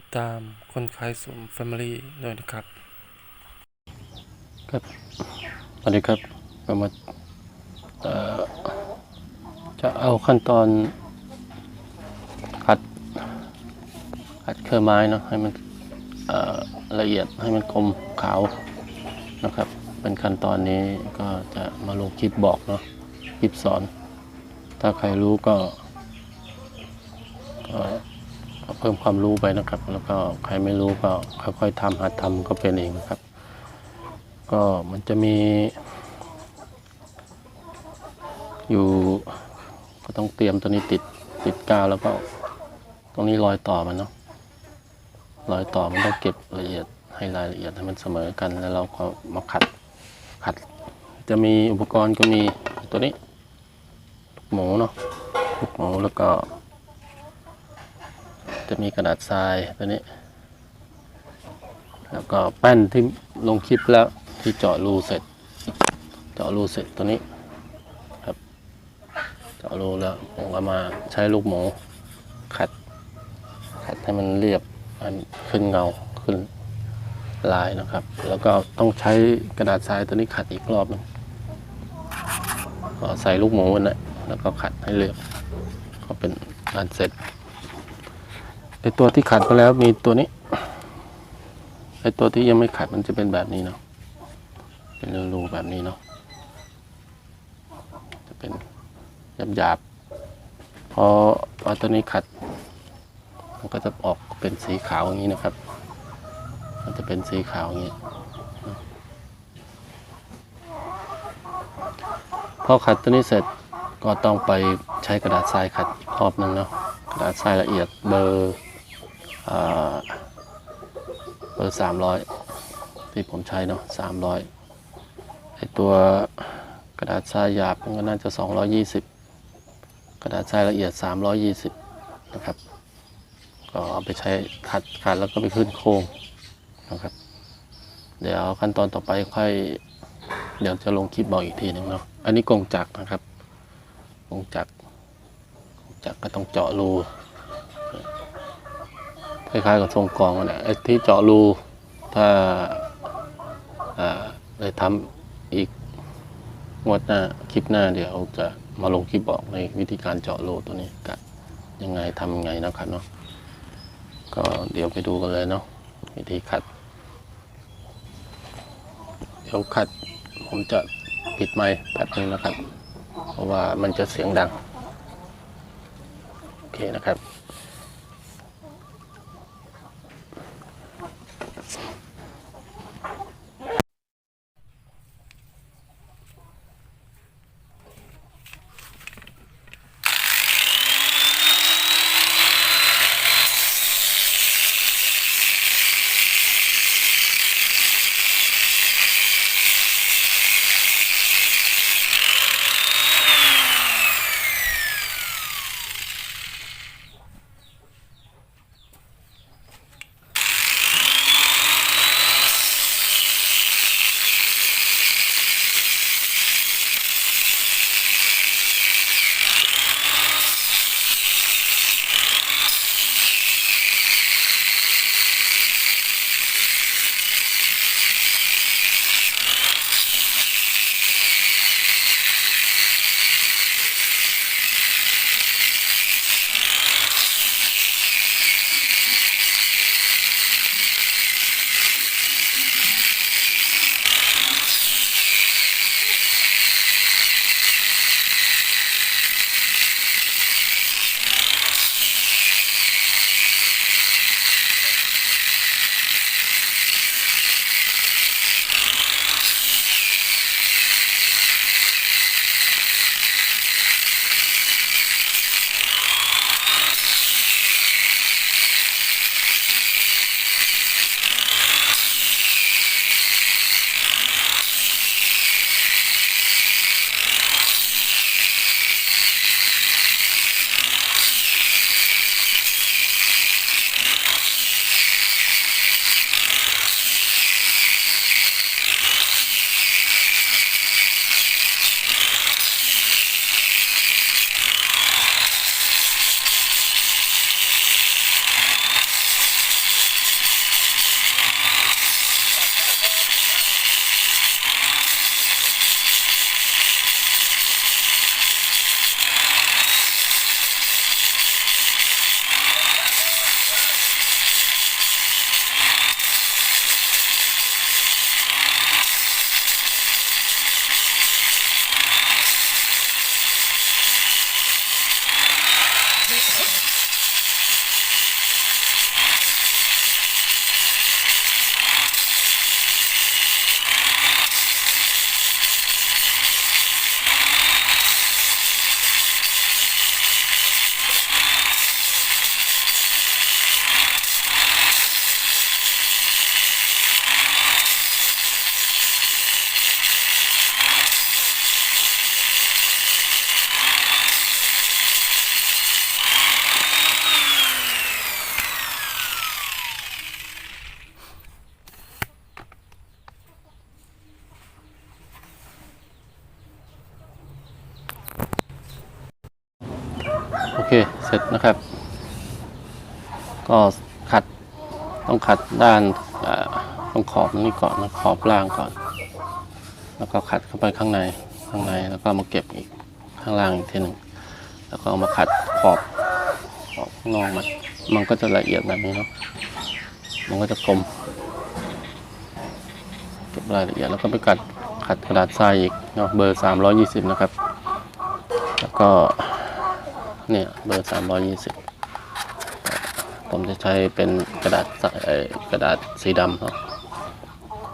ติดตามคนขายสม Family ด้วยนะครับ ครับสวัสดีครับก็มาจะเอาขั้นตอนขัดขัดเครื่อไม้เนาะให้มันละเอียดให้มันคมขาวนะครับ เป็นขั้นตอนนี้ก็จะมาลงคลิปบอกเนาะคลิปสอน ถ้าใครรู้ก็ก็ เพิ่มความรู้ไปนะครับ แล้วก็ใครไม่รู้ก็ค่อยๆทำหัดทำก็เป็นเองนะครับ ก็มันจะมี อยู่ก็ต้องเตรียมตัวนี้ติดติดกาวแล้วก็ตรงนี้รอยต่อมันเนาะรอยต่อมันต้องเก็บละเอียดให้รายละเอียดให้มันเสมอกันแล้วเราก็มาขัดขัด จะมีอุปกรณ์ก็มีตัวนี้ลูกหมูเนาะลูกหมูแล้วก็ จะมีกระดาษทรายตัวนี้ แล้วก็แป้นที่ลงคลิปแล้วที่เจาะรูเสร็จ เจาะรูเสร็จตัวนี้ครับเจาะรูแล้วผมก็มาใช้ลูกหมูขัด ขัดให้มันเรียบมันขึ้นเงาขึ้นลายนะครับ แล้วก็ต้องใช้กระดาษทรายตัวนี้ขัดอีกรอบหนึงก็ใส่ลูกหมูนะแล้วก็ขัดให้เรียบก็เป็นงานเสร็จ ไอตัวที่ขัดไปแล้วมีตัวนี้ ไอตัวที่ยังไม่ขัดมันจะเป็นแบบนี้เนาะ เป็นรูๆแบบนี้เนาะ จะเป็นหยาบๆ พอเอาตัวนี้ขัด มันก็จะออกเป็นสีขาวอย่างนี้นะครับ มันจะเป็นสีขาวอย่างนี้ พอขัดตัวนี้เสร็จก็ต้องไปใช้กระดาษทรายขัดอีกรอบหนึ่งเนาะกระดาษทรายละเอียดเบอร์ เบอร์สามร้อยที่ผมใช้เนาะสามร้อยไอตัวกระดาษทรายหยาบมันก็น่าจะสองร้อยี่สิบกระดาษทรายละเอียดสามร้อยี่สิบนะครับ ก็เอาไปใช้ขัดขัดแล้วก็ไปขึ้นโครงนะครับ เดี๋ยวขั้นตอนต่อไปค่อย เดี๋ยวจะลงคลิปบอกอีกทีหนึ่งเนาะอันนี้กงจักรนะครับกงจักรกงจักรก็ต้องเจาะรู คล้ายๆกับทรงกองนั่นะไอ้ที่เจาะรูถ้าอ่าได้ทำอีกงวดหน้าคลิปหน้าเดี๋ยวจะมาลงคลิปบอกในวิธีการเจาะรูตัวนี้กันยังไงทำยังไงนะครับเนาะก็เดี๋ยวไปดูกันเลยเนาะวิธีขัด เดี๋ยวขัดผมจะปิดไมค์แป๊บนึงนะครับ เพราะว่ามันจะเสียงดัง โอเคนะครับ ค เสร็จนะครับ ก็ขัดต้องขัดด้านอ่าตรงขอบนี้ก่อนนะขอบล่างก่อน แล้วก็ขัดเข้าไปข้างในข้างในแล้วก็มาเก็บอีกข้างล่างอีกทีหนึ่งแล้วก็เอามาขัดขอบขอบข้างนอกมันมันก็จะละเอียดแบบนี้เนาะมันก็จะกลมเก็บรายละเอียดแล้วก็ไปกัดขัดกระดาษทรายอีกเนาะเบอร์ 320 นะครับ แล้วก็ เนี่ยเบอร์320ผมจะใช้เป็นกระดาษทรายเอ่อกระดาษสีดำเนาะ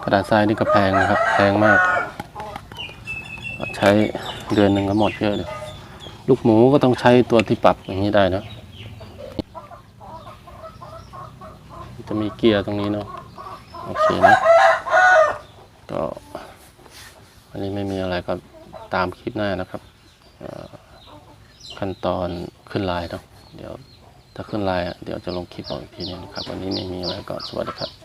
กระดาษทรายนี่ก็แพงนะครับ แพงมาก ใช้เดือนหนึ่งก็หมดเยอะเลยลูกหมูก็ต้องใช้ตัวที่ปรับอย่างนี้ได้นะ จะมีเกียร์ตรงนี้เนาะโอเคนะก็อันนี้ไม่มีอะไรก็ตามคลิปหน้านะครับ ขั้นตอนขึ้นไลน์เนาะเดี๋ยวถ้าขึ้นไลน์อะเดี๋ยวจะลงคลิปออกอีกทีนึงครับ วันนี้ไม่มีอะไรก็สวัสดีครับ